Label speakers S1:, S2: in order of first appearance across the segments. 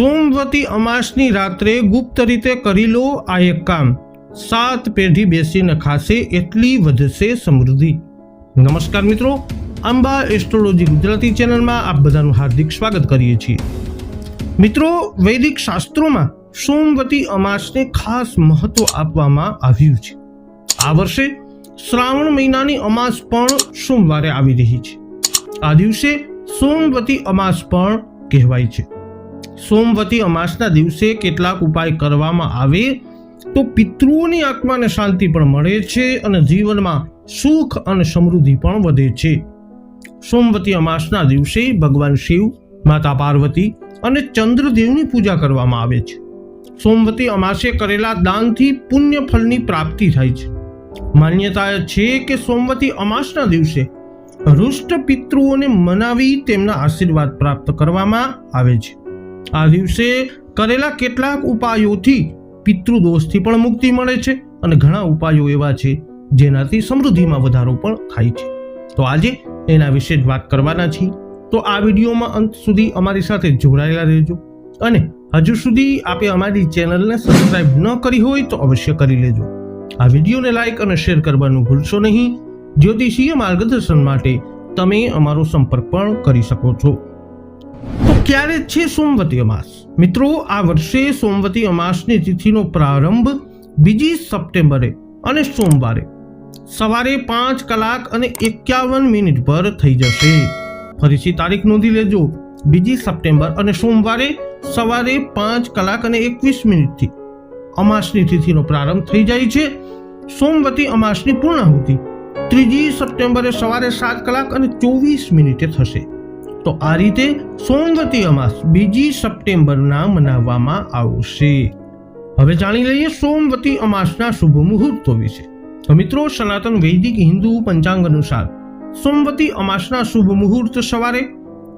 S1: સોમવતી અમાસની રાત્રે ગુપ્ત રીતે કરી લો આ એક કામ. સાત પેઢી બેસીને ખાશે એટલી વધશે સમૃદ્ધિ. નમસ્કાર મિત્રો અંબા એસ્ટ્રોલોજી ગુજરાતી ચેનલમાં આપ બધાનું હાર્દિક સ્વાગત કરીએ છીએ. મિત્રો, વૈદિક શાસ્ત્રોમાં સોમવતી અમાસને ખાસ મહત્વ આપવામાં આવ્યું છે. આ વર્ષે શ્રાવણ મહિનાની અમાસ પણ સોમવારે આવી રહી છે. આ દિવસે સોમવતી અમાસ પણ કહેવાય છે. સોમવતી અમાસના દિવસે કેટલાક ઉપાય કરવામાં આવે તો પિતૃઓની આત્માને શાંતિ પણ મળે છે અને જીવનમાં સુખ અને સમૃદ્ધિ પણ વધે છે. સોમવતી અમાસના દિવસે ભગવાન શિવ, માતા પાર્વતી અને ચંદ્રદેવની પૂજા કરવામાં આવે છે. સોમવતી અમાસે કરેલા દાનથી પુણ્ય ફળની પ્રાપ્તિ થાય છે. માન્યતા છે કે સોમવતી અમાસના દિવસે રુષ્ટ પિતૃઓને મનાવી તેમના આશીર્વાદ પ્રાપ્ત કરવામાં આવે છે. આ દિવસે કરેલા કેટલાક ઉપાયોથી પિતૃદોષથી પણ મુક્તિ મળે છે અને ઘણા ઉપાયો એવા છે જેનાથી સમૃદ્ધિમાં વધારો પણ થાય છે. તો આજે એના વિશે જ વાત કરવાના છીએ. તો આ વિડીયોમાં અંત સુધી અમારી સાથે જોડાયેલા રહેજો અને હજુ સુધી આપે અમારી ચેનલને સબસ્ક્રાઇબ ન કરી હોય તો અવશ્ય કરી લેજો. આ વિડીયોને લાઈક અને શેર કરવાનું ભૂલશો નહીં. જ્યોતિષીય માર્ગદર્શન માટે તમે અમારો સંપર્ક પણ કરી શકો છો. ક્યારે છે સોમવતી અમાસ? મિત્રો, આ વર્ષે સોમવતી અમાસની તિથિનો પ્રારંભ બીજી સપ્ટેમ્બરે અને સોમવારે. સવારે પાંચ કલાક અને એકાવન મિનિટ પર થઈ જશે. ફરીથી તારીખ નોંધી લેજો. બીજી સપ્ટેમ્બર અને સોમવારે સવારે પાંચ કલાક અને એકવીસ મિનિટથી અમાસની તિથિનો પ્રારંભ થઈ જાય છે. સોમવતી અમાસની પૂર્ણાહુતિ ત્રીજી સપ્ટેમ્બરે સવારે સાત કલાક અને ચોવીસ મિનિટે થશે. તો આ રીતે સોમવતી અમાસ બીજી સપ્ટેમ્બરના મનાવવામાં આવશે. હવે જાણી લઈએ સોમવતી અમાસના શુભ મુહૂર્તો વિશે. તો મિત્રો, સનાતન વૈદિક હિન્દુ પંચાંગ અનુસાર સોમવતી અમાસના શુભ મુહૂર્ત સવારે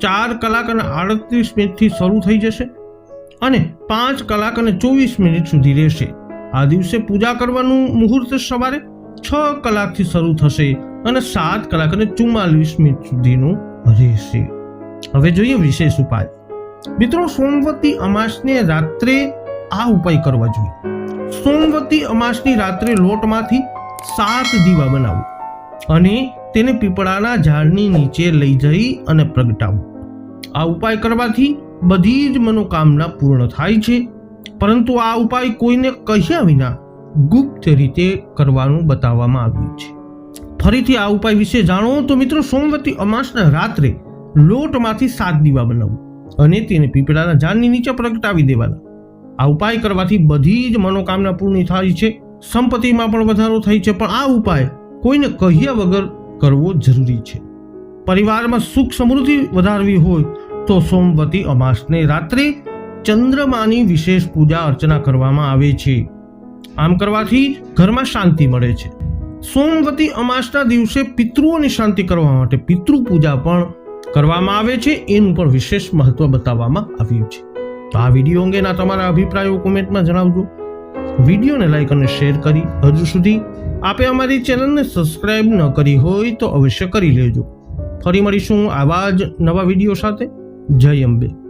S1: ચાર કલાક અને આડત્રીસ મિનિટથી શરૂ થઈ જશે અને પાંચ કલાક અને ચોવીસ મિનિટ સુધી રહેશે. આ દિવસે પૂજા કરવાનું મુહૂર્ત સવારે છ કલાકથી શરૂ થશે અને સાત કલાક અને ચુમ્માલીસ મિનિટ સુધીનું રહેશે. હવે જોઈએ વિશેષ ઉપાય. મિત્રો, સોમવતી અમાસને રાત્રે આ ઉપાય કરવા જોઈએ. સોમવતી અમાસની રાત્રે લોટમાંથી સાત દીવા બનાવો અને તેને પીપળાના ઝાડની નીચે લઈ જઈ અને પ્રગટાવો. આ ઉપાય કરવાથી બધી જ મનોકામના પૂર્ણ થાય છે. પરંતુ આ ઉપાય કોઈને કહ્યા વિના ગુપ્ત રીતે કરવાનું બતાવવામાં આવ્યું છે. ફરીથી આ ઉપાય વિશે જાણો તો મિત્રો, સોમવતી અમાસના રાત્રે લોટમાંથી સાત દીવા બનાવવું અને તેને પીપળાના ઝાડની નીચે પ્રગટાવી દેવાના. આ ઉપાય કરવાથી બધી જ મનોકામના પૂર્ણ થાય છે. સંપત્તિમાં પણ વધારો થાય છે, પણ આ ઉપાય કોઈને કહ્યા વગર કરવો જરૂરી છે. પરિવારમાં સુખ સમૃદ્ધિ વધારવી હોય તો સોમવતી અમાસને રાત્રે ચંદ્રમાની વિશેષ પૂજા અર્ચના કરવામાં આવે છે. આમ કરવાથી ઘરમાં શાંતિ મળે છે. સોમવતી અમાસના દિવસે પિતૃઓની શાંતિ કરવા માટે પિતૃ પૂજા પણ કરવામાં આવે છે. એનું પણ વિશેષ મહત્વ બતાવવામાં આવ્યું છે. તો આ વીડિયો અંગેના તમારા અભિપ્રાયો કોમેન્ટમાં જણાવજો. વિડીયોને લાઈક અને શેર કરી હજુ સુધી આપે અમારી ચેનલને સબસ્ક્રાઇબ ન કરી હોય તો અવશ્ય કરી લેજો. ફરી મળીશું આવા જ નવા વીડિયો સાથે. જય અંબે.